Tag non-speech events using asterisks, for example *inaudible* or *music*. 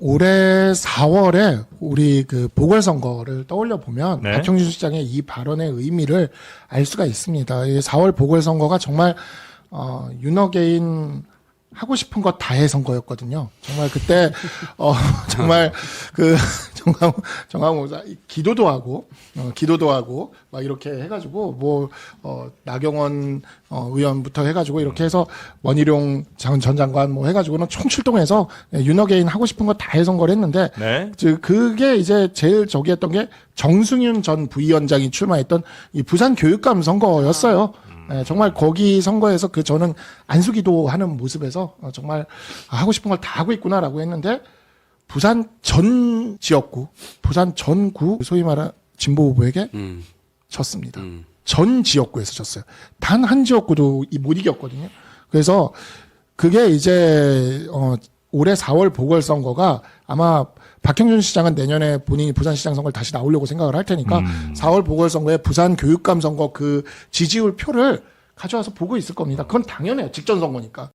올해 4월에 우리 그 보궐선거를 떠올려 보면 네. 박형준 시장의 이 발언의 의미를 알 수가 있습니다. 이 4월 보궐선거가 정말 어, 윤어게인 하고 싶은 것 다해 선 거였거든요. 정말 그때 *laughs* 어 정말 그 *laughs* 정강 정강호사 기도도 하고 어, 기도도 하고 막 이렇게 해가지고 뭐 어 나경원 어, 의원부터 해가지고 이렇게 해서 원희룡 장, 전 장관 뭐 해가지고는 총 출동해서 예, 윤어게인 하고 싶은 거 다 해 선거를 했는데 네. 즉 그게 이제 제일 저기 했던 게 정승윤 전 부위원장이 출마했던 이 부산 교육감 선거였어요. 예, 정말 거기 선거에서 그 저는 안수기도 하는 모습에서 어, 정말 아, 하고 싶은 걸 다 하고 있구나라고 했는데 부산 전 지역구, 부산 전구 소위 말하 진보 후보에게 음. 졌습니다. 음. 전 지역구에서 졌어요. 단 한 지역구도 이- 못 이겼거든요. 그래서 그게 이제 어 올해 4월 보궐선거가 아마 박형준 시장은 내년에 본인이 부산시장 선거를 다시 나오려고 생각을 할 테니까 음. 4월 보궐선거에 부산 교육감 선거 그 지지율 표를 가져와서 보고 있을 겁니다. 그건 당연해요. 직전 선거니까.